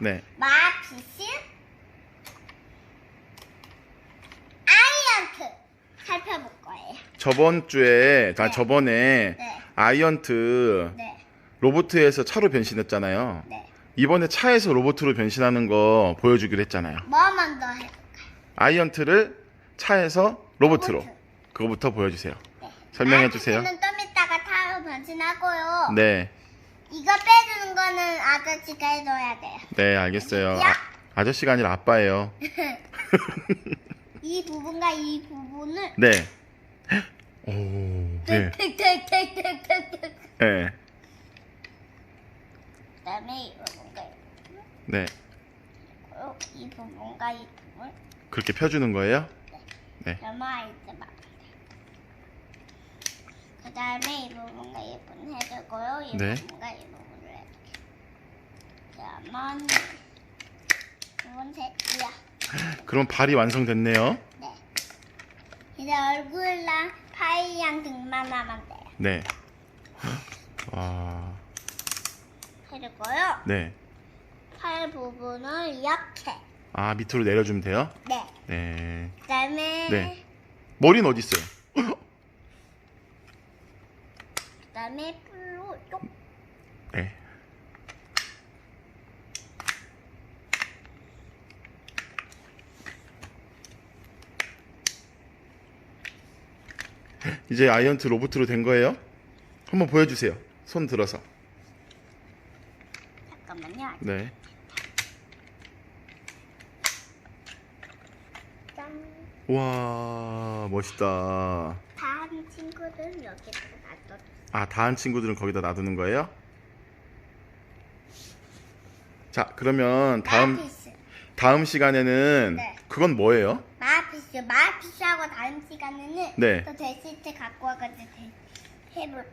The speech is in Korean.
네. 마피스, 아이언트 살펴볼 거예요. 저번 주에, 아, 네. 저번에 네. 아이언트 네, 로보트에서 차로 변신했잖아요. 네. 이번에 차에서 로보트로 변신하는 거 보여주기로 했잖아요. 뭐 먼저 해? 아이언트를 차에서 로보트로. 로보트. 그거부터 보여주세요. 네. 설명해 주세요. 마피스는 좀 이따가 타로 변신하고요. 네. 이거 빼주는 거는 아저씨가 해줘야 돼요. 네, 알겠어요. 야! 아, 아저씨가 아니라 아빠예요. 이 부분과 이 부분을 네. 오, 네. 택택택택택택 네. 그다음에 이 부분과 이 부분 네. 이 부분과 이 부분 그렇게 펴주는 거예요? 넘어있지 마. 그 다음에 이 부분과 이 부분 해주고요. 이 네. 해줄게. 부분 셋이야. 그럼 발이 완성됐네요. 네. 이제 얼굴랑 팔이랑 등만 돼요. 네. 와, 그리고요. 네. 팔 부분을 이렇게. 아, 밑으로 내려주면 돼요? 네. 네. 그 다음에 네. 머리는 어디 있어요? 그 다음에 풀로 쪽. 네. 이제 아이언트 로봇으로 된 거예요? 한번 보여주세요. 손 들어서. 잠깐만요. 네. 짠. 와, 멋있다. 다음 친구들은 여기다 놔둬. 아, 다한 친구들은 거기다 놔두는 거예요? 자, 그러면 다음. 다음 시간에는 네. 그건 뭐예요? 마 피스. 마피스하고 다음 시간에는 네. 또 데시트 갖고 와가지고 대- 해볼